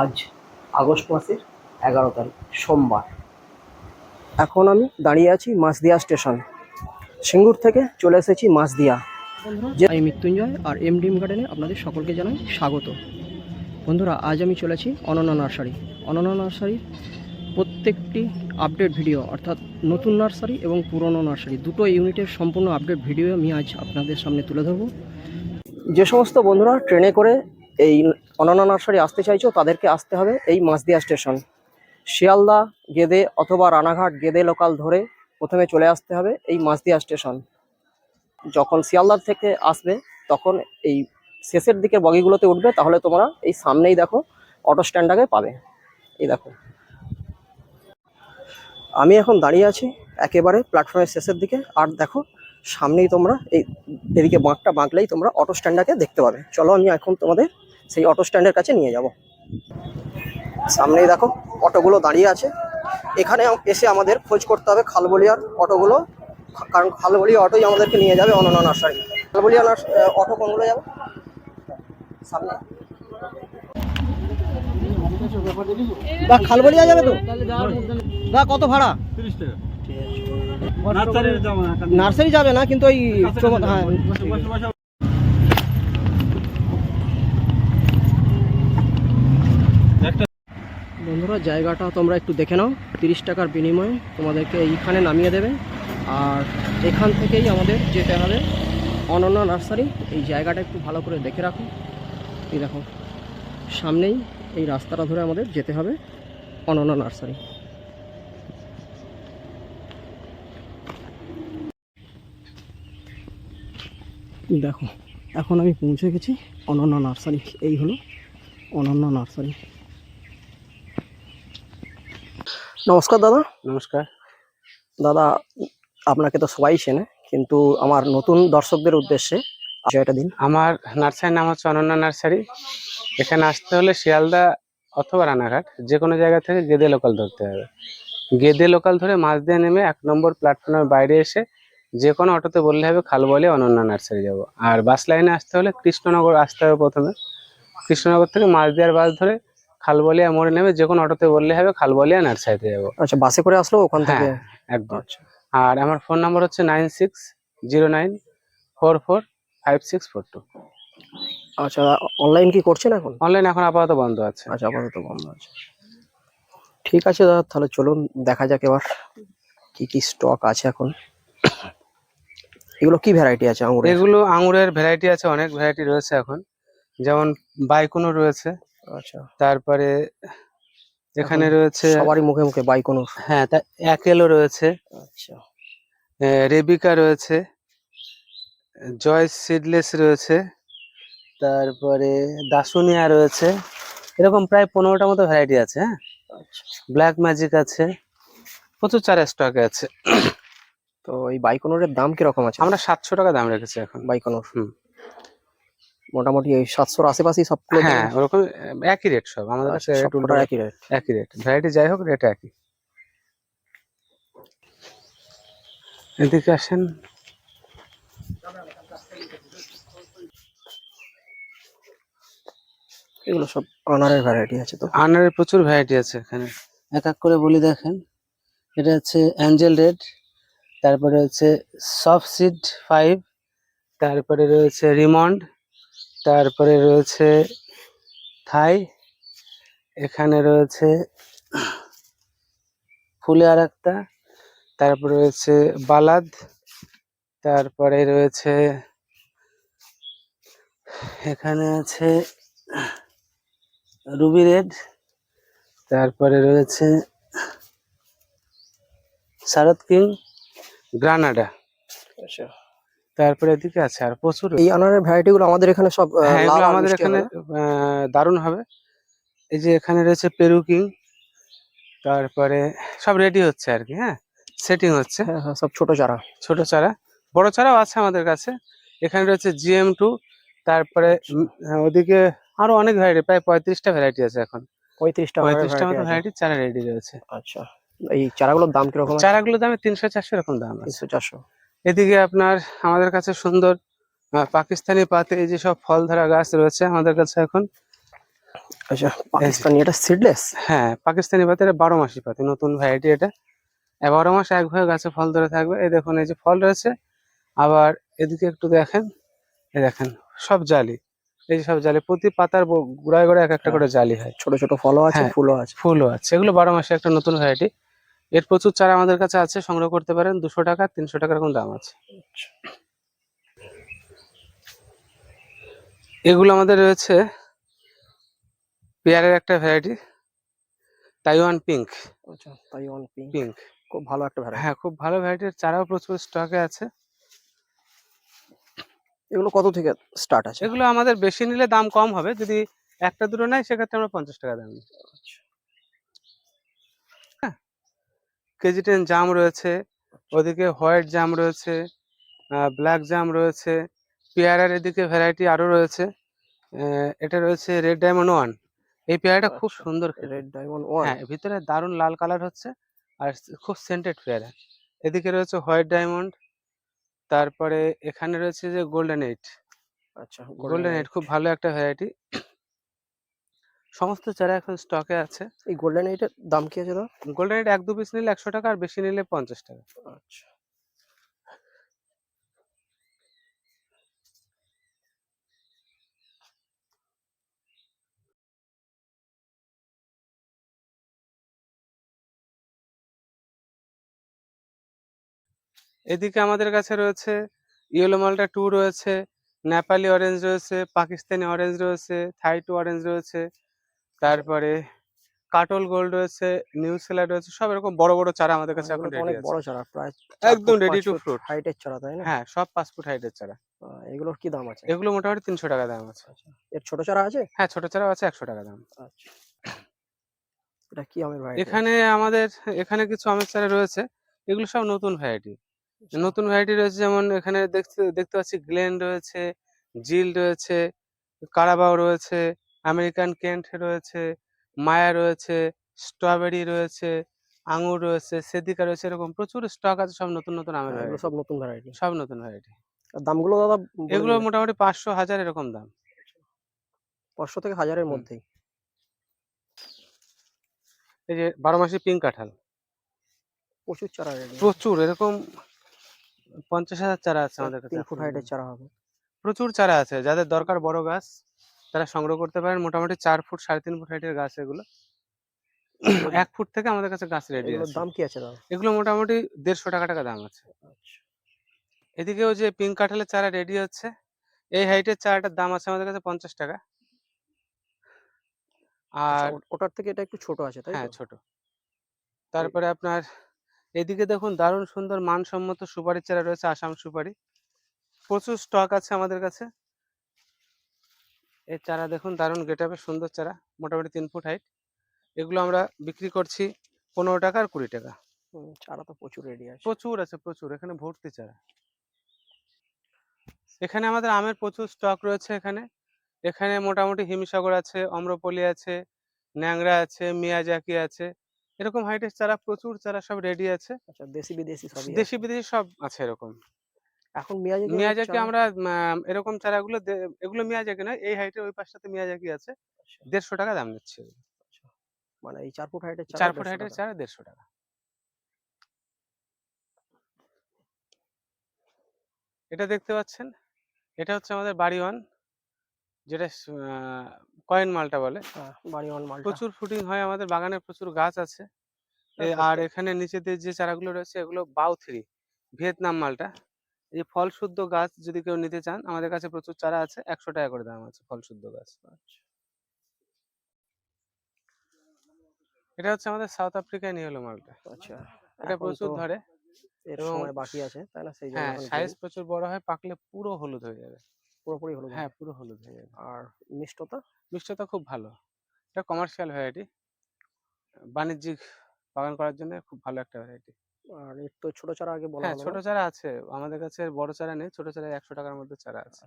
আজ আগস্ট মাসের এগারো তারিখ সোমবার। এখন আমি দাঁড়িয়ে আছি মাসদিয়া স্টেশন। সিঙ্গুর থেকে চলে এসেছি মাসদিয়া যে আমি মৃত্যুঞ্জয় আর এম ডিম গার্ডেনে আপনাদের সকলকে জানাই স্বাগত। বন্ধুরা আজ আমি চলেছি অনন্য নার্সারি। অনন্য নার্সারির প্রত্যেকটি আপডেট ভিডিও অর্থাৎ নতুন নার্সারি এবং পুরনো নার্সারি দুটো ইউনিটের সম্পূর্ণ আপডেট ভিডিও আমি আজ আপনাদের সামনে তুলে ধরবো। যে সমস্ত বন্ধুরা ট্রেনে করে এই অনন্য নার্সারি আসতে চাইছো, তাদেরকে আসতে হবে এই মাসদিয়া স্টেশন। শিয়ালদা, গেদে অথবা রানাঘাট, গেদে লোকাল ধরে প্রথমে চলে আসতে হবে এই মাসদিয়া স্টেশন। যখন শিয়ালদার থেকে আসবে, তখন এই শেষের দিকের বগিগুলোতে উঠবে, তাহলে তোমরা এই সামনেই দেখো অটো স্ট্যান্ডটাকে পাবে। এই দেখো। আমি এখন দাঁড়িয়ে আছি একেবারে প্ল্যাটফর্মের শেষের দিকে, আর দেখো, সামনেই তোমরা এই এদিকে বাঁকটা বাঁকলেই তোমরা অটো স্ট্যান্ডটাকে দেখতে পাবে। চলো, আমি এখন তোমাদের সেই অটো স্ট্যান্ডের কাছে নিয়ে যাব। সামনেই দেখো অটোগুলো দাঁড়িয়ে আছে। এখানে এসে আমাদের খোঁজ করতে হবে খালবলিয়ার অটোগুলো কারণ খালবলিয়া অটোই আমাদেরকে নিয়ে যাবে অনন্য নার্সারি। খালবলিয়া নার্স অটো কোনগুলো যাবে? সামনে। দা খালবলিয়া যাবে তো? দা কত ভাড়া? তিরিশ টাকা নার্সারি যাবে না কিন্তু ওই হ্যাঁ। বন্ধুরা, জায়গাটা তোমরা একটু দেখে নাও। তিরিশ টাকার বিনিময়ে তোমাদেরকে এইখানে নামিয়ে দেবে। আর এখান থেকেই আমাদের যেতে হবে অনন্য নার্সারি। এই জায়গাটা একটু ভালো করে দেখে রাখো। এই দেখো, সামনেই এই রাস্তাটা ধরে আমাদের যেতে হবে অনন্য নার্সারি। দেখো, এখন আমি পৌঁছে গেছি অনন্য নার্সারি। এই হলো অনন্য নার্সারি। নমস্কার দাদা। নমস্কার। দাদা আপনাকে তো সবাই চেনে কিন্তু আমার নতুন দর্শকদের উদ্দেশ্যে বিষয়টা দিন। আমার নার্সারির নাম হচ্ছে অনন্যা নার্সারি। এখানে আসতে হলে শিয়ালদা অথবা রানাঘাট যে কোনো জায়গা থেকে গেদে লোকাল ধরতে হবে। গেদে লোকাল ধরে মাছ দিয়ে নেমে এক নম্বর প্ল্যাটফর্মের বাইরে এসে যে কোনো অটোতে বললে হবে খালবলে অনন্যা নার্সারি যাব। আর বাস লাইনে আসতে হলে কৃষ্ণনগর আসতে হবে প্রথমে। কৃষ্ণনগর থেকে মাছ দেওয়ার বাস ধরে খালবলিয়া মোড়ে নেমে যে কোনো অটোতে বললে হবে খালবলিয়া নার্সারিতে যাব। আচ্ছা বাসে করে আসলো ওখান থেকে? হ্যাঁ একদম। আচ্ছা। আর আমার ফোন নাম্বার হচ্ছে nine six zero nine four four five six four two. আচ্ছা অনলাইন কি করছেন এখন? অনলাইন এখন আপাতত বন্ধ আছে। আচ্ছা আপাতত বন্ধ আছে। ঠিক আছে দাদা তাহলে চলুন দেখা যাক এবার কি কি স্টক আছে এখন। এগুলো কি ভ্যারাইটি আছে আঙুর এগুলো আঙুরের ভ্যারাইটি আছে অনেক ভ্যারাইটি রয়েছে এখন। যেমন বাইকুনো রয়েছে। তারপরে এখানে রয়েছে সবারই মুখে মুখে বাইকোনোর হ্যাঁ তা অ্যাকেলও রয়েছে। আচ্ছা। রেবিকা রয়েছে। জয় সিডলেস রয়েছে। তারপরে দাসুনিয়া রয়েছে। এরকম প্রায় পনেরোটা মতো ভ্যারাইটি আছে হ্যাঁ? আচ্ছা। ব্ল্যাক ম্যাজিক আছে। প্রচুর চারা স্টকে আছে। তো এই বাইকোনোরের দাম কীরকম আছে? আমরা সাতশো টাকা দাম রেখেছি এখন। বাইকোনোর হুম। মোটামুটি এই সাতশোর আশেপাশেই সবগুলো হ্যাঁ ওরকম একই রেট সব। আমাদের কাছে আচ্ছা, রেট উল্টো একই রেট একই রেট ভ্যারাইটি যাই হোক রেট একই। এদিকে আসেন। এগুলো সব আনারের ভ্যারাইটি আছে তো। আনারের প্রচুর ভ্যারাইটি আছে এখানে। এক এক করে বলি দেখেন। এটা হচ্ছে অ্যাঞ্জেল রেড তারপরে হচ্ছে সফট সিড ফাইভ তারপরে রয়েছে রিমন্ড তারপরে রয়েছে থাই, এখানে রয়েছে ফুলে আর একটা, তারপরে রয়েছে বালাদ, তারপরে রয়েছে, এখানে আছে রুবি রেড, তারপরে রয়েছে শারদ কিং, গ্রানাডা। আচ্ছা। তারপরে এদিকে আছে আর প্রচুর। এই আনারের ভ্যারাইটি গুলো আমাদের এখানে সব হ্যাঁ লাল আমাদের এখানে দারুণ হবে। এই যে এখানে রয়েছে পেরু কিং তারপরে সব রেডি হচ্ছে আর কি হ্যাঁ? সেটিং হচ্ছে। হ্যাঁ হ্যাঁ সব ছোট চারা। ছোট চারা বড় চারাও আছে আমাদের কাছে। এখানে রয়েছে জিএম টু তারপরে ওদিকে আরও অনেক ভ্যারাইটি প্রায় পঁয়ত্রিশটা ভ্যারাইটি আছে এখন। পঁয়ত্রিশটা পঁয়ত্রিশটা মতো ভ্যারাইটি চারা রেডি রয়েছে। আচ্ছা এই চারাগুলোর দাম কীরকম চারাগুলোর দামে তিনশো চারশো এরকম দাম আছে। তিনশো চারশো। এদিকে আপনার আমাদের কাছে সুন্দর পাকিস্তানি পাতে এই যে সব ফল ধরা গাছ রয়েছে আমাদের কাছে এখন। আচ্ছা পাকিস্তানি এটা সিডলেস হ্যাঁ পাকিস্তানি পাতি এটা বারো মাসি পাতি নতুন ভ্যারাইটি এটা। বারো মাস একভাবে গাছে ফল ধরে থাকবে। এই দেখুন এই যে ফল রয়েছে। আবার এদিকে একটু দেখেন এই দেখেন সব জালি। এই যে সব জালি প্রতি পাতার গোড়ায় গোড়ায় এক একটা হ্যাঁ। করে জালি হয়। ছোট ছোট ফলও আছে হ্যাঁ। ফুলও আছে। ফুলও আছে। এগুলো বারো মাসে একটা নতুন ভ্যারাইটি এর প্রচুর চারা আমাদের কাছে আছে সংগ্রহ করতে পারেন। দুশো টাকা তিনশো টাকা এরকম দাম আছে। এগুলো আমাদের রয়েছে পেয়ারের একটা ভ্যারাইটি তাইওয়ান পিঙ্ক আচ্ছা তাইওয়ান পিঙ্ক পিঙ্ক খুব ভালো একটা ভ্যারাইটি হ্যাঁ খুব ভালো ভ্যারাইটির চারাও প্রচুর স্টকে আছে। এগুলো কত থেকে স্টার্ট আছে? এগুলো আমাদের বেশি নিলে দাম কম হবে। যদি একটা দুটো নেয় সেক্ষেত্রে আমরা পঞ্চাশ টাকা দাম নিই হ্যাঁ কেজি টেন জাম রয়েছে ওদিকে হোয়াইট জাম রয়েছে ব্ল্যাক জাম রয়েছে পেয়ারার এদিকে ভ্যারাইটি আরও রয়েছে এটা রয়েছে রেড ডায়মন্ড ওয়ান এই পেয়ারাটা খুব আচ্ছা, সুন্দর রেড ডায়মন্ড ওয়ান হ্যাঁ ভিতরে দারুণ লাল কালার হচ্ছে আর খুব সেন্টেড পেয়ারা। এদিকে রয়েছে হোয়াইট ডায়মন্ড তারপরে এখানে রয়েছে যে গোল্ডেন এইট আচ্ছা গোল্ডেন এইট খুব ভালো একটা ভ্যারাইটি সমস্ত চারা এখন স্টকে আছে। এই গোল্ডেন এইটের দাম কি আছে দাদা গোল্ডেন এইট এক দু পিস নিলে একশো টাকা আর বেশি নিলে পঞ্চাশ টাকা। আচ্ছা। এদিকে আমাদের কাছে রয়েছে ইয়েলো মালটা টু রয়েছে নেপালি অরেঞ্জ রয়েছে পাকিস্তানি অরেঞ্জ রয়েছে থাই টু অরেঞ্জ রয়েছে। তারপরে কাটল গোল্ড রয়েছে নিউ সেলার রয়েছে সব এরকম বড় বড় চারা আমাদের কাছে এখন রেডি অনেক আছে। বড় চারা প্রায় একদম রেডি to fruit। হাইটের চারা তাই না? হ্যাঁ সব পাঁচ ফুট হাইটের চারা। এগুলোর কি দাম আছে? এগুলো মোটামুটি তিনশো টাকা দাম আছে। আচ্ছা এর ছোট চারা আছে? হ্যাঁ ছোট চারাও আছে একশো টাকা দাম। আচ্ছা। এটা কি আমের ভাই এখানে আমাদের এখানে কিছু আমের চারা রয়েছে এগুলো সব নতুন ভ্যারাইটি নতুন ভ্যারাইটি রয়েছে যেমন এখানে দেখতে দেখতে পাচ্ছি গ্লেন রয়েছে জিল রয়েছে কারাবাও রয়েছে আমেরিকান কেন্ট রয়েছে মায়া রয়েছে স্ট্রবেরি রয়েছে আঙুর রয়েছে সেদিকা রয়েছে এরকম প্রচুর স্টক আছে সব নতুন নতুন আমের এগুলো সব নতুন ভ্যারাইটি সব নতুন ভ্যারাইটি দামগুলো দাদা এগুলো মোটামুটি পাঁচশো হাজার এরকম দাম। পাঁচশো থেকে হাজারের। মধ্যেই। এই যে বারো মাসি পিঙ্ক কাঁঠাল। প্রচুর চারা প্রচুর এরকম পঞ্চাশ হাজার চারা আছে আমাদের কাছে তিন ফুট হাইটের চারা হবে। প্রচুর চারা আছে যাদের দরকার বড় গাছ তারা সংগ্রহ করতে পারেন মোটামুটি চার ফুট সাড়ে তিন ফুট হাইটের গাছ এগুলো। এক ফুট থেকে আমাদের কাছে গাছ রেডি আছে। দাম কি আছে দাদা এগুলো মোটামুটি দেড়শো টাকা টাকা দাম আছে। আচ্ছা। এদিকেও যে পিঙ্ক কাঁঠালের চারা রেডি হচ্ছে। এই হাইটের চারাটার দাম আছে আমাদের কাছে পঞ্চাশ টাকা। আচ্ছা, আর ওটার থেকে এটা একটু ছোট আছে তাই হ্যাঁ ছোট। তারপরে আপনার এদিকে দেখুন দারুণ সুন্দর মানসম্মত সুপারি চারা রয়েছে আসাম সুপারি। প্রচুর স্টক আছে আমাদের কাছে। এই চারা দেখুন দারুণ গেটাবে সুন্দর চারা মোটামুটি তিন ফুট হাইট এগুলো আমরা বিক্রি করছি পনেরো টাকা আর কুড়ি টাকা। চারা তো প্রচুর রেডি আছে। প্রচুর আছে প্রচুর এখানে ভর্তি চারা। এখানে আমাদের আমের প্রচুর স্টক রয়েছে এখানে। এখানে মোটামুটি হিমসাগর আছে অম্রপলি আছে ন্যাংরা আছে মিয়াজাকি আছে। এরকম হাইটের চারা প্রচুর চারা সব রেডি আছে। আচ্ছা দেশি বিদেশি সবই দেশি বিদেশি সব আছে এরকম। এখন মিয়াজাকি মিয়াজাকি আমরা এরকম চারাগুলো এগুলো মিয়াজাকি নয় এই হাইটের ওই পাশটাতে মিয়াজাকি আছে। আচ্ছা, দেড়শো টাকা দাম নিচ্ছে। মানে এই চার ফুট হাইটের চারা ফুট হাইটের চারা দেড়শো টাকা। এটা দেখতে পাচ্ছেন? এটা হচ্ছে আমাদের বাড়ি ওয়ান যেটা কয়েন মালটা বলে। হ্যাঁ বাড়ি ওয়ান মালটা। প্রচুর ফুটিং হয় আমাদের বাগানে প্রচুর গাছ আছে। আর তো- এখানে নিচেতে যে চারাগুলো রয়েছে এগুলো বাউ থ্রি ভিয়েতনাম মালটা। এই ফল শুদ্ধ গাছ যদি কেউ নিতে চান আমাদের কাছে প্রচুর চারা আছে একশো টাকা করে দাম আছে ফল শুদ্ধ গাছ। এটা হচ্ছে আমাদের সাউথ আফ্রিকায় নিয়ে হলো মালটা আচ্ছা এটা প্রচুর ধরে এর সময় বাকি আছে না? সেই জন্য হ্যাঁ সাইজ প্রচুর বড় হয় পাকলে পুরো হলুদ হয়ে যাবে। পুরোপুরি হলুদ হ্যাঁ। পুরো হলুদ হয়ে যাবে। আর মিষ্টতা? মিষ্টতা খুব ভালো। এটা কমার্শিয়াল ভ্যারাইটি বাণিজ্যিক বাগান করার জন্য খুব ভালো একটা ভ্যারাইটি আর এর তো ছোট চারা আগে বলা হ্যাঁ হলো ছোট না? চারা আছে। আমাদের কাছে বড় চারা নেই। ছোট চারা একশো টাকার মধ্যে চারা আছে।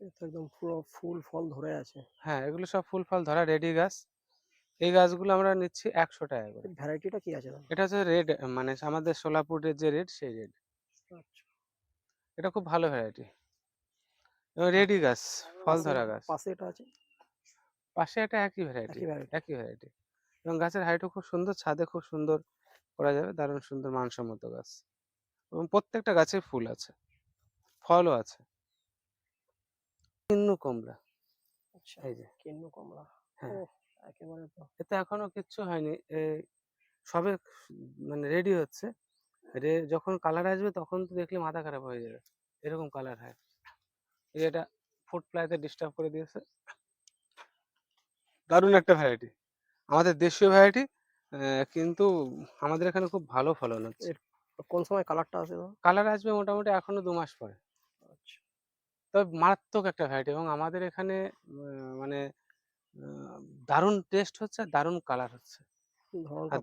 এ তো একদম পুরো ফুল ফল ধরে আছে। হ্যাঁ এগুলো সব ফুল ফল ধরা রেডি গাছ। এই গাছগুলো আমরা নিচ্ছি একশো টাকা করে। ভ্যারাইটিটা কি আছে দাদা এটা হচ্ছে রেড মানে আমাদের সোলাপুরের যে রেড সেই রেড। আচ্ছা। এটা খুব ভালো ভ্যারাইটি। রেডি গাছ ফল ধরা গাছ। পাশে এটা আছে? পাশে একটা একই ভ্যারাইটি একই variety। একই ভ্যারাইটি। এবং গাছের হাইটও খুব সুন্দর ছাদে খুব সুন্দর করা যাবে দারুণ সুন্দর মানসম্মত গাছ। এবং প্রত্যেকটা গাছে ফুল আছে ফলও আছে। কিন্নু কমলা আচ্ছা এই যে। কিন্নু কমলা। হ্যাঁ। একেবারে তো। এতে এখনও কিচ্ছু হয়নি এই সবে মানে রেডি হচ্ছে। যখন কালার আসবে তখন তো দেখলে মাথা খারাপ হয়ে যাবে এরকম কালার হয়। এই এটা ফুড ফ্লাইতে ডিস্টার্ব করে দিয়েছে। দারুণ একটা ভ্যারাইটি আমাদের দেশীয় ভ্যারাইটি কিন্তু আমাদের এখানে খুব ভালো ফলন হচ্ছে কোন সময় কালারটা আসে কালার আসবে মোটামুটি এখনও দু মাস পরে। আচ্ছা। তবে মারাত্মক একটা ভ্যারাইটি এবং আমাদের এখানে মানে দারুণ টেস্ট হচ্ছে দারুণ কালার হচ্ছে।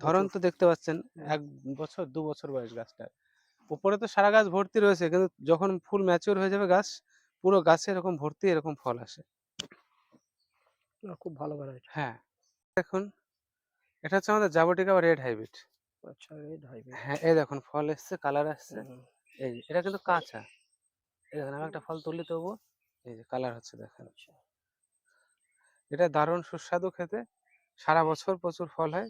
ধরন তো দেখতে পাচ্ছেন এক বছর দু বছর বয়স গাছটা। উপরে তো সারা গাছ ভর্তি রয়েছে কিন্তু যখন ফুল ম্যাচিওর হয়ে যাবে গাছ পুরো গাছে এরকম ভর্তি এরকম ফল আসে। খুব ভালো ভ্যারাইটি হ্যাঁ। দেখুন এটা হচ্ছে আমাদের জাবটিকা বা রেড হাইব্রিড আচ্ছা রেড হাইব্রিড হ্যাঁ এই দেখুন ফল এসছে কালার আসছে। এই এটা কিন্তু কাঁচা। এই দেখুন আমি একটা ফল তুললে তবুও। এই যে কালার হচ্ছে দেখেন। আচ্ছা। এটা দারুণ সুস্বাদু খেতে। সারা বছর প্রচুর ফল হয়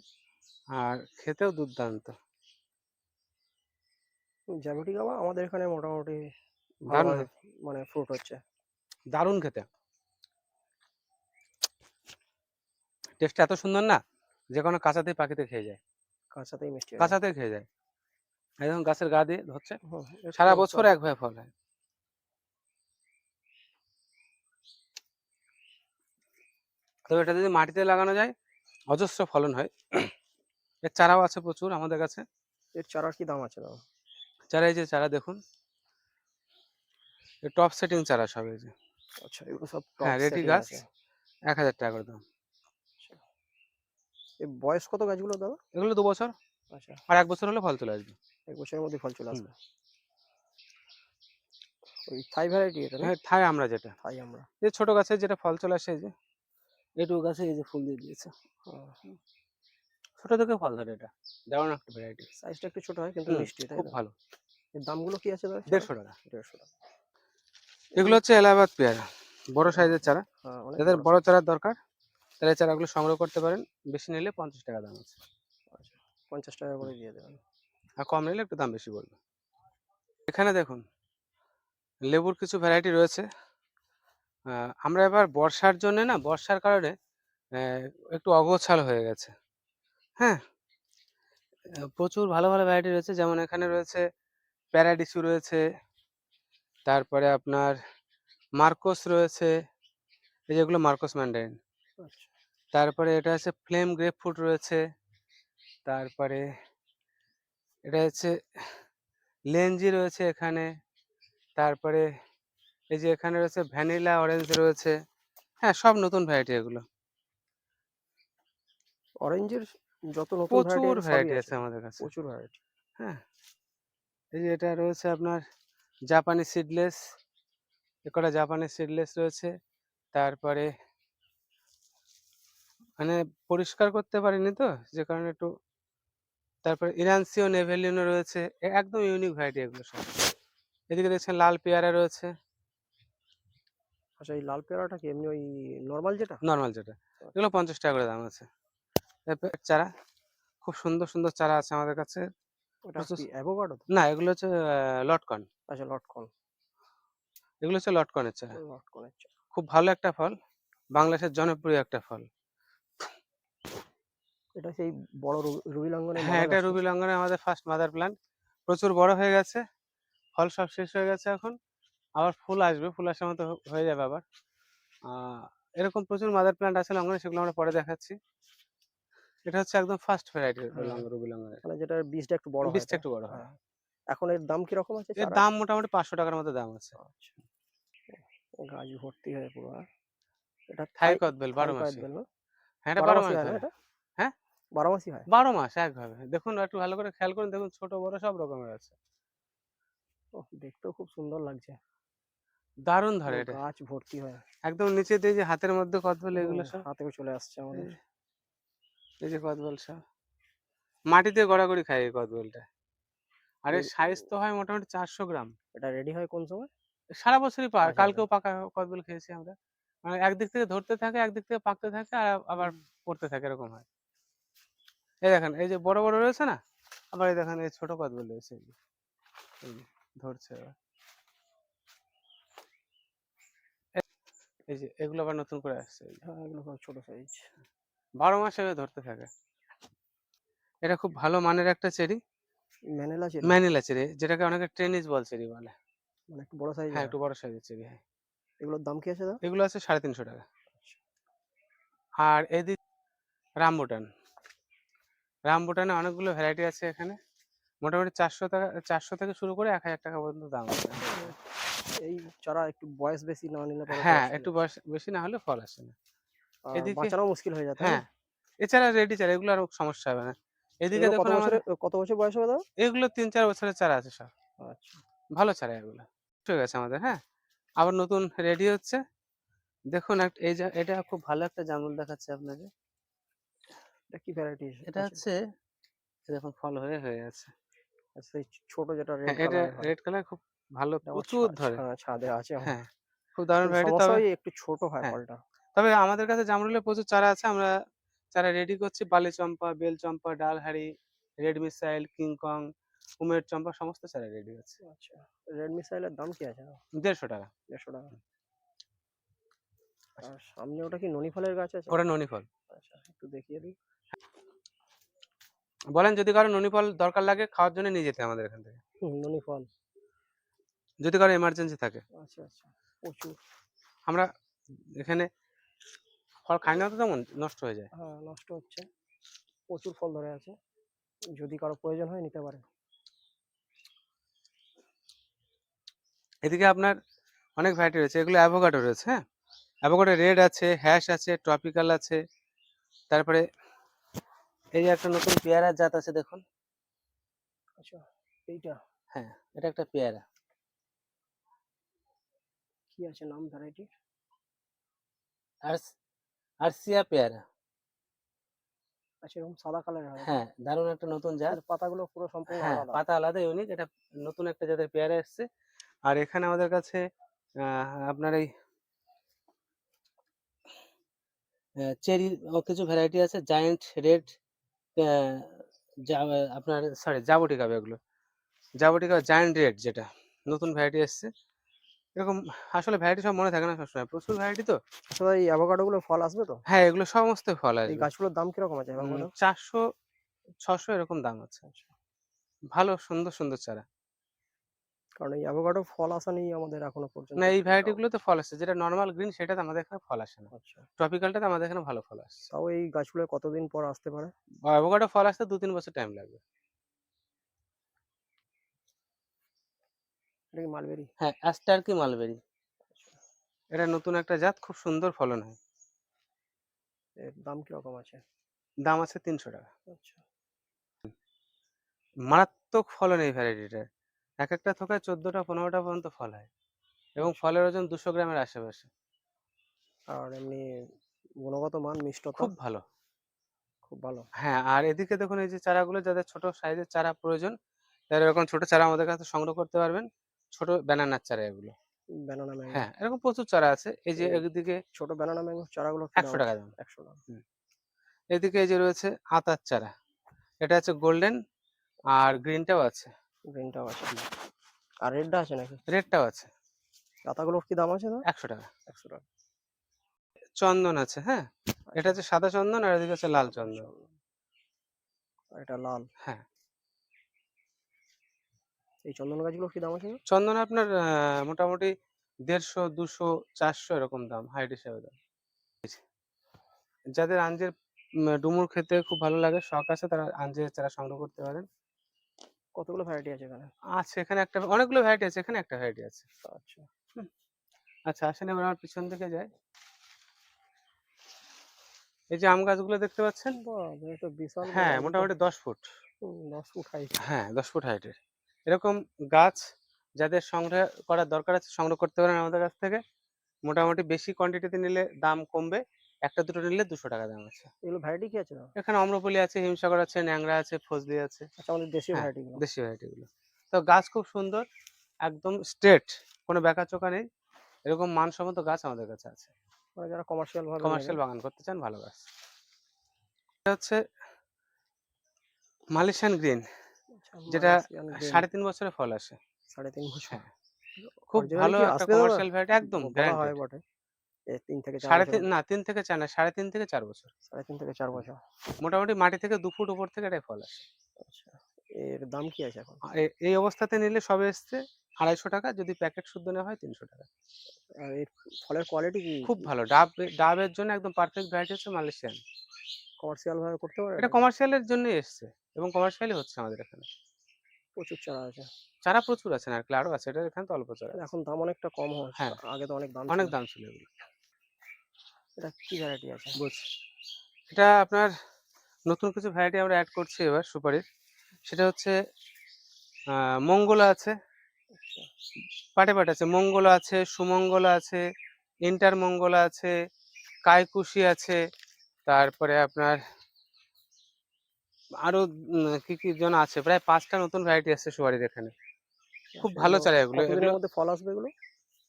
আর খেতেও দুর্দান্ত। গাবা আমাদের এখানে মোটামুটি মানে ফ্রুট হচ্ছে। দারুণ খেতে। টেস্ট এত সুন্দর না যে কোনো কাঁচাতেই পাখিতে খেয়ে যায়। কাঁচাতেই মিষ্টি। কাঁচাতেই খেয়ে যায়। একদম গাছের গা দিয়ে ধরছে। সারা বছর। একভাবে ফল হয়। তবে এটা যদি মাটিতে লাগানো যায় অজস্র ফলন হয়। এর চারাও আছে প্রচুর আমাদের কাছে। এর চারার কি দাম আছে দাদা? চারা এই যে চারা দেখুন। টপ সেটিং চারা সব এই যে। আচ্ছা এগুলো সব হ্যাঁ রেডি গাছ। এক হাজার টাকা করে দাম। এর বয়স কত গাছগুলো দাদা? এগুলো দু বছর। আচ্ছা। আর এক বছর হলে ফল চলে আসবে। এক বছরের মধ্যে ফল চলে আসবে। ওই থাই ভ্যারাইটি এটা হ্যাঁ থাই আমরা যেটা। থাই আমরা। এই ছোট গাছে যেটা ফল চলে আসে এই যে। এটুকু গাছে এই যে ফুল দিয়ে দিয়েছে। ছোট থেকে ফল ধরে এটা। দারুণ একটা ভ্যারাইটি সাইজটা একটু ছোট হয় কিন্তু মিষ্টি তাই খুব ভালো। এর দামগুলো কি আছে দাদা? দেড়শো টাকা। দেড়শো টাকা। এগুলো হচ্ছে এলাহাবাদ পেয়ারা। বড় সাইজের চারা। হ্যাঁ যাদের বড় বড় চারার দরকার তাহলে চারাগুলো সংগ্রহ করতে পারেন। বেশি নিলে পঞ্চাশ টাকা দাম আছে। পঞ্চাশ টাকা করে দিয়ে দেবেন। আর কম নিলে একটু দাম বেশি পড়বে। এখানে দেখুন লেবুর কিছু ভ্যারাইটি রয়েছে। আমরা এবার বর্ষার জন্য না বর্ষার কারণে একটু অগোছাল হয়ে গেছে। হ্যাঁ? প্রচুর ভালো ভালো ভ্যারাইটি রয়েছে। যেমন এখানে রয়েছে প্যারাডিসু রয়েছে। তারপরে আপনার মার্কোস রয়েছে। এই যেগুলো মার্কোস ম্যান্ডারিন আচ্ছা। তারপরে এটা হচ্ছে ফ্লেম গ্রেপফ্রুট রয়েছে। তারপরে এটা হচ্ছে লেঞ্জি রয়েছে এখানে। তারপরে এই যে এখানে রয়েছে ভ্যানিলা অরেঞ্জ রয়েছে। হ্যাঁ সব নতুন ভ্যারাইটি এগুলো। অরেঞ্জের যত নতুন প্রচুর ভ্যারাইটি ভ্যারাইটি আছে। আমাদের কাছে। প্রচুর ভ্যারাইটি হ্যাঁ। এই যে এটা রয়েছে আপনার জাপানি সিডলেস একটা জাপানি সিডলেস রয়েছে। তারপরে মানে পরিষ্কার করতে পারিনি তো যে কারণে একটু তারপরে ইরানসিও নেভেলিনো রয়েছে এ- একদম ইউনিক ভ্যারাইটি এগুলো সব। এদিকে দেখছেন লাল পেয়ারা রয়েছে। আচ্ছা এই লাল পেয়ারাটা কি এমনি ওই নর্মাল যেটা? নর্মাল যেটা। এগুলো পঞ্চাশ টাকা করে দাম আছে। চারা খুব সুন্দর সুন্দর চারা আছে আমাদের কাছে। ওটা প্রচুর- কি অ্যাভোকাডো তো? না এগুলো হচ্ছে লটকন আচ্ছা লটকন এগুলো হচ্ছে লটকনের চারা। খুব ভালো একটা ফল বাংলাদেশের জনপ্রিয় একটা ফল। এটা সেই বড় রুবি লঙ্ঘনে হ্যাঁ এটা রুবি লঙ্ঘনে আমাদের ফার্স্ট মাদার প্ল্যান্ট প্রচুর বড় হয়ে গেছে। ফল সব শেষ হয়ে গেছে এখন। আবার ফুল আসবে ফুল আসার মতো হয়ে যাবে আবার। এরকম প্রচুর মাদার প্ল্যান্ট আছে লঙ্ঘনে সেগুলো আমরা পরে দেখাচ্ছি। এটা হচ্ছে একদম ফার্স্ট ভ্যারাইটি। রুবি লঙ্ঘনের মানে যেটা বীজটা একটু বড় বীজটা একটু বড় হয়। হ্যাঁ। এখন এর দাম কীরকম আছে এর দাম মোটামুটি পাঁচশো টাকার মতো দাম আছে। আচ্ছা। গাছ ভর্তি হয়ে পুরো হ্যাঁ? এটা থাই কদবেল বারো মাসি। হ্যাঁ এটা বারো মাসি? হ্যাঁ? বারো মাসই হয়? বারো মাস একভাবে। দেখুন একটু ভালো করে খেয়াল করুন দেখুন ছোট বড় সব রকমের আছে। ও দেখতেও খুব সুন্দর লাগছে। দারুণ ধরে এটা। গাছ ভর্তি হয়। একদম নিচে দিয়ে যে হাতের মধ্যে কদবেল এগুলো সব। হাতেও চলে আসছে আমাদের। এই- যে কদবেল সব। মাটিতে গড়াগড়ি খায় এই কদবেলটা। আর এর সাইজ তো হয় মোটামুটি চারশো গ্রাম। এটা রেডি হয় কোন সময়? সারা বছরই পাওয়া আচ্ছা, কালকেও পাকা কদবেল খেয়েছি আমরা। মানে একদিক থেকে ধরতে থাকে একদিক থেকে পাকতে থাকে আর আবার পড়তে থাকে এরকম হয়। এই দেখেন এই যে বড় বড় রয়েছে না? আবার এই দেখেন এই ছোট কদবেল রয়েছে এই যে, ধরছে এবার। এই যে এগুলো আবার নতুন করে আসছে। হ্যাঁ এগুলো ছোট সাইজ বারো মাস ধরতে থাকে। এটা খুব ভালো মানের একটা cherry. Manila cherry. Manila cherry যেটাকে অনেকে ট্রেনিস বল চেরি বলে। মানে একটু বড় সাইজ হ্যাঁ একটু বড় সাইজের চেরি হ্যাঁ। এগুলোর দাম কি আছে দাদা? এগুলো আছে সাড়ে তিনশো টাকা। আর এদিক রামবুটান। রামবুটানে অনেকগুলো ভ্যারাইটি আছে এখানে। মোটামুটি চারশো টাকা চারশো থেকে শুরু করে এক হাজার টাকা পর্যন্ত দাম আছে। এই চারা একটু বয়স বেশি না নিলে হ্যাঁ একটু বয়স বেশি না হলে ফল আসে না। এদিকে- বাঁচানো মুশকিল হয়ে যায় হ্যাঁ এছাড়া রেডি চারা এগুলো আর সমস্যা হবে না। এদিকে দেখুন আমাদের কত বছর বয়স হবে দাদা এগুলো তিন চার বছরের চারা আছে সব। আচ্ছা। ভালো চারা এগুলো। ঠিক আছে আমাদের হ্যাঁ। আবার নতুন রেডি হচ্ছে। দেখুন এই এটা খুব ভালো একটা জামরুল দেখাচ্ছে আপনাকে। এটা কি ভ্যারাইটি এটা হচ্ছে এই দেখুন ফল হয়ে হয়ে আছে। সেই ছোট যেটা রেড হ্যাঁ এটা রেড কালার খুব ভালো প্রচুর ধরে। ছাদে আছে হ্যাঁ খুব দারুণ ভ্যারাইটি তবে একটু ছোট হয় হ্যাঁ। ফলটা। তবে আমাদের কাছে জামরুলের প্রচুর চারা আছে। আমরা চারা রেডি করছি। বালি চম্পা বেল চম্পা ডালহাড়ি রেড মিসাইল কিংকং উমের চম্পা সমস্ত চারা রেডি আছে। আচ্ছা রেড মিসাইলের দাম কি আছে? দেড়শো টাকা। দেড়শো টাকা। আর সামনে ওটা কি ননি ফলের গাছ আছে? ওটা ননি ফল। আচ্ছা একটু দেখিয়ে দিই। বলেন যদি কারও ননি ফল দরকার লাগে খাওয়ার জন্য নিয়ে যেতে আমাদের এখান থেকে। ননি ফল। যদি কারও এমার্জেন্সি থাকে। আচ্ছা আচ্ছা প্রচুর। আমরা এখানে ফল খাই না তো তেমন নষ্ট হয়ে যায়। হ্যাঁ নষ্ট হচ্ছে। প্রচুর ফল ধরে আছে। যদি কারও প্রয়োজন হয় নিতে পারে এদিকে আপনার অনেক ভ্যারাইটি রয়েছে। এগুলো অ্যাভোকাডো রয়েছে হ্যাঁ? অ্যাভোকাডো রেড আছে হ্যাশ আছে ট্রপিক্যাল আছে তারপরে এই যে একটা নতুন পেয়ারার জাত আছে দেখুন। আচ্ছা এইটা? হ্যাঁ এটা একটা পেয়ারা। কি আছে নাম ভ্যারাইটি? আর আরসিয়া পেয়ারা। আচ্ছা এরকম সাদা কালারের হয় হ্যাঁ দারুণ একটা নতুন জাত। পাতাগুলো পুরো সম্পূর্ণ হ্যাঁ পাতা আলাদা ইউনিক এটা নতুন একটা জাতের পেয়ারা এসছে। আর এখানে আমাদের কাছে আপনার এই চেরি কিছু ভ্যারাইটি আছে জায়েন্ট রেড আপনার সরি জাবটিকা এগুলো। জাবটিকা জায়েন্ট রেড যেটা নতুন ভ্যারাইটি এসছে। এরকম আসলে ভ্যারাইটি সব মনে থাকে না সবসময়। প্রচুর ভ্যারাইটি তো। আসলে এই অ্যাভোকাডোগুলো ফল আসবে তো? হ্যাঁ এগুলো সমস্ত ফল এই আসবে। গাছগুলোর দাম কীরকম আছে অ্যাভোকাডো চারশো ছশো এরকম দাম আছে। ভালো সুন্দর সুন্দর চারা। কারণ এই অ্যাভোকাডো ফল আসা নেই আমাদের এখনও পর্যন্ত না এই ভ্যারাইটি গুলোতে ফল আসে যেটা নর্মাল গ্রিন সেটাতে আমাদের এখানে ফল আসে না। আচ্ছা। ট্রপিক্যালটাতে আমাদের এখানে ভালো ফল আসে। তাও এই গাছগুলো কতদিন পর আসতে পারে? অ্যাভোকাডো ফল আসতে দু তিন বছর টাইম লাগবে। এটা কি মালবেরি হ্যাঁ অ্যাস্টার কি মালবেরি এটা নতুন একটা জাত খুব সুন্দর ফলন হয়। এর দাম কীরকম আছে? দাম আছে তিনশো টাকা। আচ্ছা। মারাত্মক ফলন এই ভ্যারাইটিটার এক একটা থোকায় চোদ্দটা পনেরোটা পর্যন্ত ফল হয় এবং ফলের ওজন দুশো গ্রামের আশেপাশে। আর এমনি গুণগত মান মিষ্টতা? খুব ভালো। খুব ভালো। হ্যাঁ আর এদিকে দেখুন এই যে চারাগুলো যাদের ছোট সাইজের চারা প্রয়োজন তারা এরকম ছোট চারা আমাদের কাছে সংগ্রহ করতে পারবেন। ছোট ব্যানানার চারা এগুলো। ব্যানানা ম্যাঙ্গো হ্যাঁ এরকম প্রচুর চারা আছে। এই যে এদিকে ছোট ব্যানানা ম্যাঙ্গো চারাগুলো একশো টাকা দাম। একশো টাকা। এদিকে এই যে রয়েছে আতার চারা। এটা হচ্ছে গোল্ডেন আর গ্রিনটাও আছে। গ্রিনটাও আছে আর রেডটা আছে নাকি? রেডটাও আছে। পাতাগুলোর কি দাম আছে একশো টাকা। একশো টাকা। চন্দন আছে হ্যাঁ? এটা হচ্ছে সাদা চন্দন আর এদিকে হচ্ছে লাল চন্দন। এটা লাল। হ্যাঁ। এই চন্দন গাছগুলোর কি দাম আছে চন্দন আপনার মোটামুটি দেড়শো দুশো চারশো এরকম দাম হাইট হিসাবে দাম। যাদের আঞ্জের ডুমুর খেতে খুব ভালো লাগে শখ আছে তারা আঞ্জের চারা সংগ্রহ করতে পারেন। কতগুলো ভ্যারাইটি আছে এখানে? আছে এখানে একটা অনেকগুলো ভ্যারাইটি আছে এখানে একটা ভ্যারাইটি আছে। আচ্ছা। আচ্ছা আসেন এবার আমার পিছন দিকে যাই। এই যে আম গাছগুলো দেখতে পাচ্ছেন? তো বিশাল হ্যাঁ মোটামুটি দশ ফুট। দশ ফুট হাইট হ্যাঁ দশ ফুট হাইটের এরকম গাছ যাদের সংগ্রহ করার দরকার আছে সংগ্রহ করতে পারেন আমাদের কাছ থেকে। মোটামুটি বেশি কোয়ান্টিটিতে নিলে দাম কমবে। একটা দুটো নিলে দুশো টাকা দাম আছে। এগুলো ভ্যারাইটি কি আছে এখানে অম্রপলি আছে হিমসাগর আছে ন্যাংরা আছে ফজলি আছে। আচ্ছা আমাদের হ্যাঁ, ভ্যারাইটি গুলো। দেশি ভ্যারাইটি গুলো। তো গাছ খুব সুন্দর একদম স্ট্রেট কোনো বেঁকা চোকা নেই। এরকম মানসম্মত গাছ আমাদের কাছে আছে। মানে যারা কমার্শিয়াল ভাবে কমার্শিয়াল বাগান করতে চান ভালো গাছ। এটা হচ্ছে মালয়েশিয়ান গ্রিন যেটা সাড়ে তিন বছরে ফল আসে। সাড়ে তিন বছর। হ্যাঁ। খুব ভালো একটা? কমার্শিয়াল ভ্যারাইটি একদম হয় বটে। তিন থেকে সাড়ে তিন না তিন থেকে চার না সাড়ে তিন থেকে চার বছর। সাড়ে তিন থেকে চার বছর। মোটামুটি মাটি থেকে দু ফুট উপর থেকে এটাই ফল আসে। আচ্ছা এর দাম কি আছে এখন? এই অবস্থাতে নিলে সবে এসছে আড়াইশো টাকা যদি প্যাকেট শুদ্ধ নেওয়া হয় তিনশো টাকা। আর এর ফলের কোয়ালিটি কি? খুব ভালো। ডাব ডাবের জন্য একদম পারফেক্ট ভ্যারাইটি হচ্ছে মালয়েশিয়ান। কমার্শিয়াল ভাবে করতে পারে এটা কমার্শিয়ালের জন্যই এসছে এবং কমার্শিয়ালি হচ্ছে আমাদের এখানে। প্রচুর চারা আছে। চারা প্রচুর আছে নারকেল আছে এটা এখানে তো অল্প চারা এখন দাম অনেকটা কম হচ্ছে। হ্যাঁ। আগে তো অনেক দাম অনেক দাম ছিল এগুলো। এটা কি ভ্যারাইটি আছে? বুঝছি। এটা আপনার নতুন কিছু ভ্যারাইটি আমরা অ্যাড করছি এবার সুপারির। সেটা হচ্ছে মঙ্গলা আছে আচ্ছা। পাটে পাটে আছে মঙ্গলা আছে সুমঙ্গলা আছে ইন্টার মঙ্গলা আছে কায়কুশি আছে তারপরে আপনার আরও উম, কি কি জন আছে প্রায় পাঁচটা নতুন ভ্যারাইটি আছে সুপারির এখানে। খুব ভালো চারা এগুলো কতদিনের এগুলো মধ্যে ফল আসবে এগুলো?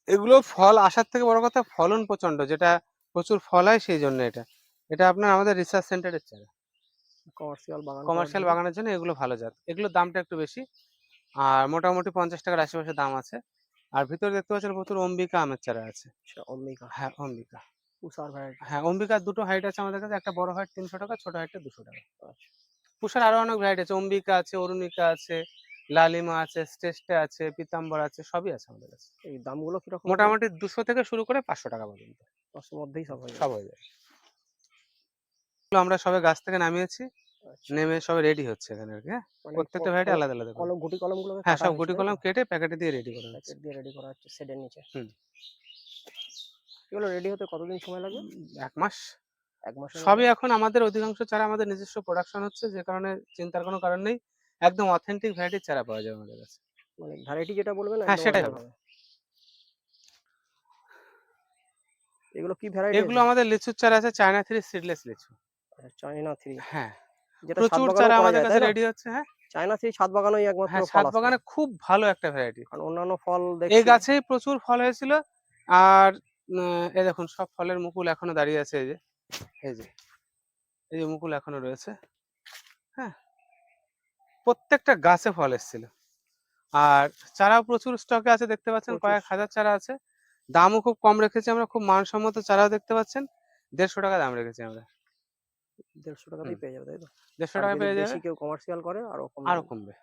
এগুলো ফল আসার থেকে বড় কথা ফলন প্রচণ্ড যেটা প্রচুর ফল হয় সেই জন্য এটা। এটা আপনার আমাদের রিসার্চ সেন্টারের চারা। কমার্শিয়াল বাগান কমার্শিয়াল বাগানের জন্য এগুলো ভালো জাত। এগুলোর দামটা একটু বেশি। আর মোটামুটি পঞ্চাশ টাকার আশেপাশে দাম আছে। আর ভিতরে দেখতে পাচ্ছেন প্রচুর অম্বিকা আমের চারা আছে। আচ্ছা অম্বিকা। হ্যাঁ অম্বিকা। ভ্যারাইটি হ্যাঁ অম্বিকার দুটো হাইট আছে আমাদের কাছে। একটা বড় হাইট তিনশো টাকা ছোট হাইটটা দুশো টাকা। আচ্ছা। পুষার আরও অনেক ভ্যারাইটি আছে। অম্বিকা আছে অরুণিকা আছে লালিমা আছে স্টেস্টে আছে পিতাম্বর আছে সবই আছে আমাদের কাছে। এই দামগুলো কীরকম? মোটামুটি দুশো থেকে শুরু করে পাঁচশো টাকা পর্যন্ত। পাঁচশোর মধ্যেই সব হয়ে সব হয়ে যায়। আমরা সবে গাছ থেকে নামিয়েছি আচ্ছা, নেমে সবে রেডি হচ্ছে এখানে আর কি হ্যাঁ? মানে প্রত্যেকটা ভ্যারাইটি আলাদা আলাদা কলম গুটি কলমগুলো হ্যাঁ সব গুটি কলম কেটে প্যাকেটে দিয়ে রেডি করে প্যাকেট দিয়ে রেডি করা হচ্ছে শেডের নিচে। হুম। এগুলো রেডি হতে কতদিন সময় লাগবে এক মাস। এক মাস সবই এখন আমাদের অধিকাংশ চারা আমাদের নিজস্ব প্রোডাকশন হচ্ছে যে কারণে চিন্তার কোনো কারণ নেই। একদম অথেন্টিক ভ্যারাইটির চারা পাওয়া যাবে আমাদের কাছে। মানে ভ্যারাইটি যেটা বলবেন হ্যাঁ, সেটাই হবে। এগুলো কি ভ্যারাইটি এগুলো? আমাদের লিচুর চারা আছে চায়না থ্রি সিডলেস লিচু। চায়না থ্রি হ্যাঁ যেটা ছাদ প্রচুর চারা আমাদের কাছে রেডি হচ্ছে হ্যাঁ। চায়না থ্রি ছাদ বাগানোই একমাত্র হ্যাঁ আসবে। বাগানে খুব ভালো একটা ভ্যারাইটি কারণ অন্যান্য ফল এই দেখছি। গাছেই প্রচুর ফল হয়েছিল আর এই দেখুন সব ফলের মুকুল এখনও দাঁড়িয়ে আছে এই যে এই যে এই যে মুকুল এখনও রয়েছে হ্যাঁ। প্রত্যেকটা গাছে ফল এসেছিল আর চারাও প্রচুর স্টকে আছে দেখতে পাচ্ছেন কয়েক হাজার চারা আছে। দামও খুব কম রেখেছি আমরা খুব মানসম্মত চারাও দেখতে পাচ্ছেন। দেড়শো টাকা দাম রেখেছি আমরা। দেড়শো টাকাতেই পেয়ে যাবে তাই তো? দেড়শো টাকা পেয়ে যাবে। কেউ কমার্শিয়াল করে আরও আরও কমবে।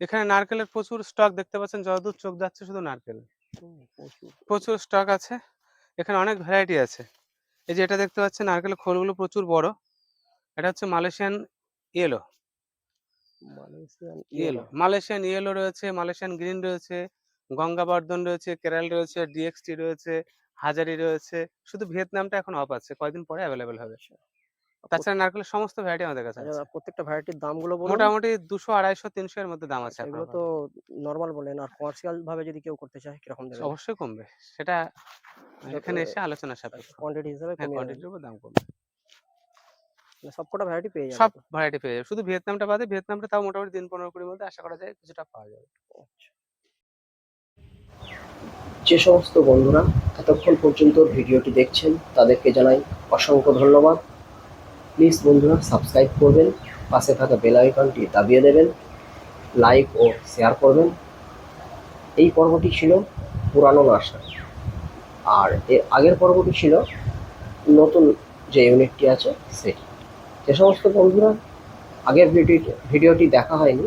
এখানে নারকেলের প্রচুর স্টক দেখতে পাচ্ছেন যতদূর চোখ যাচ্ছে শুধু নারকেল। প্রচুর। স্টক আছে। এখানে অনেক ভ্যারাইটি আছে। এই যে এটা দেখতে পাচ্ছেন নারকেলের খোলগুলো প্রচুর বড়। এটা হচ্ছে Malaysian yellow yellow Malaysian yellow রয়েছে মালয়েশিয়ান গ্রিন রয়েছে গঙ্গাবর্ধন রয়েছে কেরাল রয়েছে ডিএক্সটি রয়েছে হাজারি রয়েছে শুধু ভিয়েতনামটা এখন অফ আছে কয়দিন পরে অ্যাভেলেবেল হবে। তাছাড়া নারকেলের সমস্ত ভ্যারাইটি আমাদের কাছে আছে। আচ্ছা, প্রত্যেকটা ভ্যারাইটির দামগুলো বলুন। মোটামুটি দুশো আড়াইশো তিনশো এর মধ্যে দাম আছে আচ্ছা, এগুলো তো নর্মাল বলেন আর কমার্শিয়াল ভাবে যদি কেউ করতে চায় কীরকম দেবে? অবশ্যই কমবে সেটা এখানে এসে আলোচনা সাপেক্ষ। কোয়ান্টিটি হিসাবে কোয়ান্টিটির উপর দাম কমবে। সবকটা ভ্যারাইটি পেয়ে যাবে সব ভ্যারাইটি পেয়ে যাবে। শুধু ভিয়েতনামটা বাদে ভিয়েতনামটা তাও মোটামুটি দিন পনেরো কুড়ির মধ্যে আশা করা যায় কিছুটা পাওয়া যাবে। যে সমস্ত বন্ধুরা এতক্ষণ পর্যন্ত ভিডিওটি দেখছেন তাদেরকে জানাই অসংখ্য ধন্যবাদ। প্লিজ বন্ধুরা সাবস্ক্রাইব করবেন পাশে থাকা বেল আইকনটি দাবিয়ে দেবেন লাইক ও শেয়ার করবেন। এই পর্বটি ছিল পুরানো নার্সারি আর এর আগের পর্বটি ছিল নতুন যে ইউনিটটি আছে সেটি। যে সমস্ত বন্ধুরা আগের ভিডিওটি ভিডিওটি দেখা হয়নি,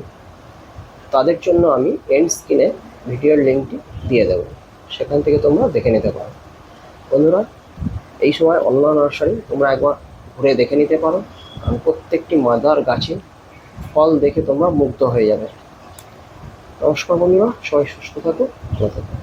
তাদের জন্য আমি এন্ড স্ক্রিনে ভিডিওর লিঙ্কটি দিয়ে দেবো। সেখান থেকে তোমরা দেখে নিতে পারো। বন্ধুরা, এই সময় অন্য নার্সারি তোমরা একবার ঘুরে দেখে নিতে পারো। কারণ প্রত্যেকটি মাদার গাছে ফল দেখে তোমরা মুগ্ধ হয়ে যাবে। নমস্কার বন্ধুরা, সবাই সুস্থ থাকো ভালো থাকো